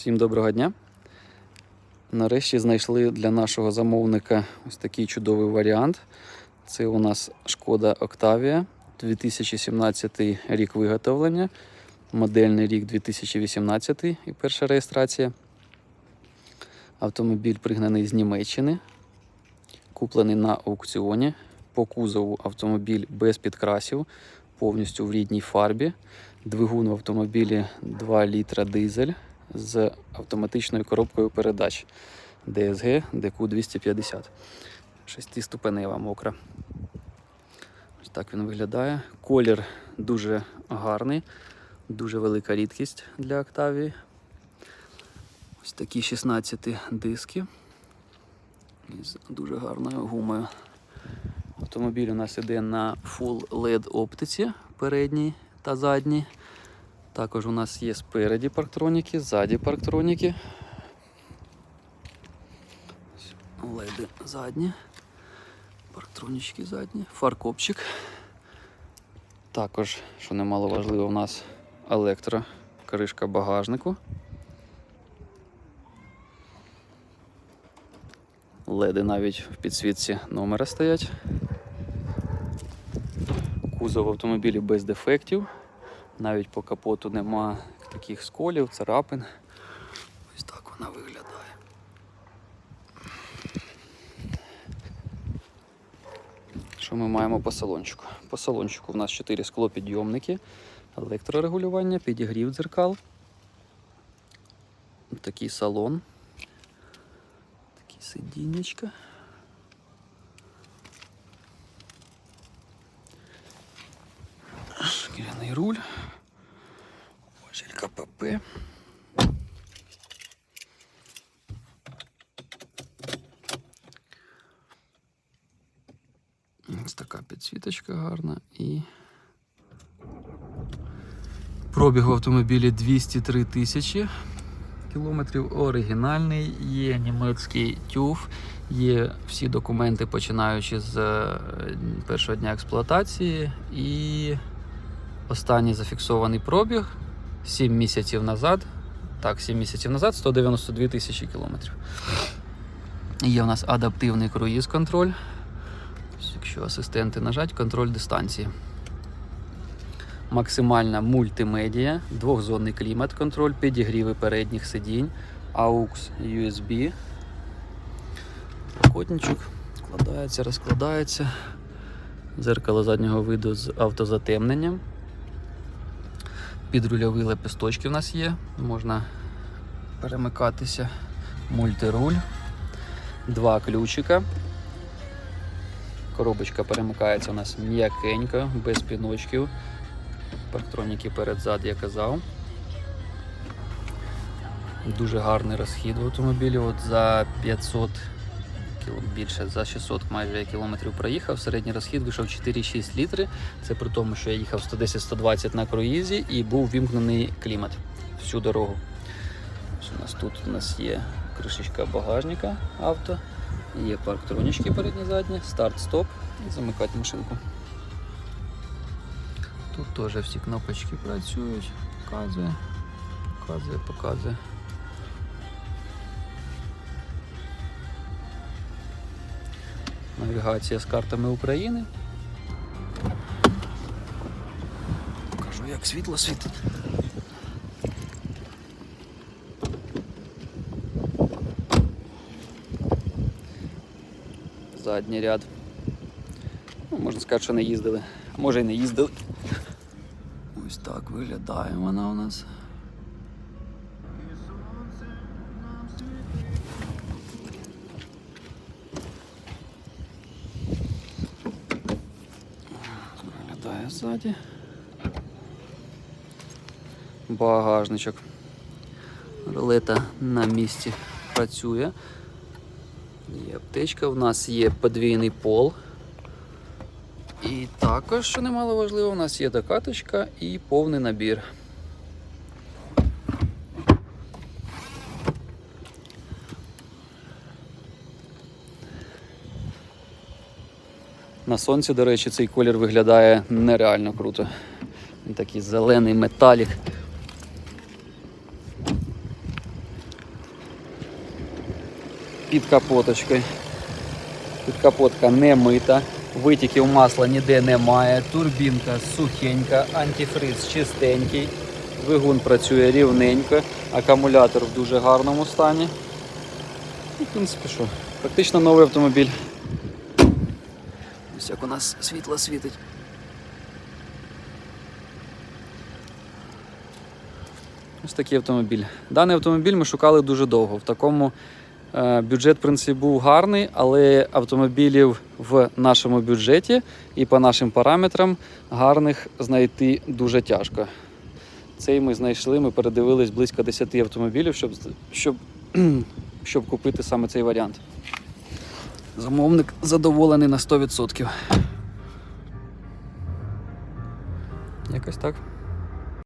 Всім доброго дня. Нарешті знайшли для нашого замовника ось такий чудовий варіант. Це у нас Шкода Octavia, 2017 рік виготовлення, модельний рік 2018 і перша реєстрація. Автомобіль пригнаний з Німеччини, куплений на аукціоні. По кузову автомобіль без підкрасів, повністю в рідній фарбі. Двигун в автомобілі 2 літра дизель з автоматичною коробкою передач DSG DQ 250. Шестиступенева мокра. Ось так він виглядає. Колір дуже гарний, дуже велика рідкість для Octavia. Ось такі 16 диски із дуже гарною гумою. Автомобіль у нас іде на Full LED оптиці передній та задній. Також у нас є спереді парктроніки, ззаді парктроніки. Леди задні, парктронічки задні, фаркопчик. Також, що немало важливо, у нас електрокришка багажнику. Леди навіть в підсвітці номера стоять. Кузов автомобілі без дефектів. Навіть по капоту нема таких сколів, царапин. Ось так вона виглядає. Що ми маємо по салончику? По салончику в нас 4 склопідйомники, електрорегулювання, підігрів дзеркал. Такий салон. Такі сидіннячка. Шкіряний руль. Важіль Ось така підсвіточка гарна і пробіг в автомобілі 203 тисячі кілометрів. Оригінальний, є німецький тюф, є всі документи, починаючи з е, першого дня експлуатації. І останній зафіксований пробіг 7 місяців назад. Так, 7 місяців назад 192 тисячі кілометрів. Є у нас адаптивний круїз-контроль. Якщо асистенти нажать, контроль дистанції. Максимальна мультимедіа, двохзонний клімат-контроль, підігріви передніх сидінь, AUX USB. Котничок складається, розкладається. Дзеркало заднього виду з автозатемненням. Підрульові лепесточки в нас є, можна перемикатися. Мультируль, два ключика. Коробочка перемикається у нас м'якенько, без піночків. Парктроніки перед-зад, я казав. Дуже гарний розхід в автомобілі. От за 500 кіл... більше за 600 майже кілометрів проїхав. Середній розхід вийшов 4,6 літри. Це при тому, що я їхав 110-120 на круїзі і був вімкнений клімат всю дорогу. У нас тут у нас є кришечка багажника авто, є парктронічки передні задні, старт-стоп і замикати машинку. Тут теж всі кнопочки працюють, показує, показує, показує. Навігація з картами України. Покажу, як світло світить. Задній ряд. Ну, можна сказати, що не їздили. Може і не їздили. Ось так виглядає вона у нас. Виглядає ззаді. Багажничок. Ролета на місці працює. Є аптечка, у нас є подвійний пол. І також, що немало важливо, у нас є докаточка і повний набір. На сонці, до речі, цей колір виглядає нереально круто. Він такий зелений металік. під капоточкою. Підкапотка не мита, витіків масла ніде немає, турбінка сухенька, антифриз чистенький, двигун працює рівненько, акумулятор в дуже гарному стані. Ну, в принципі, що, практично новий автомобіль. Ось як у нас світло світить. Ось такий автомобіль. Даний автомобіль ми шукали дуже довго. В такому е, бюджет, в принципі, був гарний, але автомобілів в нашому бюджеті і по нашим параметрам гарних знайти дуже тяжко. Цей ми знайшли, ми передивились близько 10 автомобілів, щоб, щоб, щоб купити саме цей варіант. Замовник задоволений на 100%. Якось так.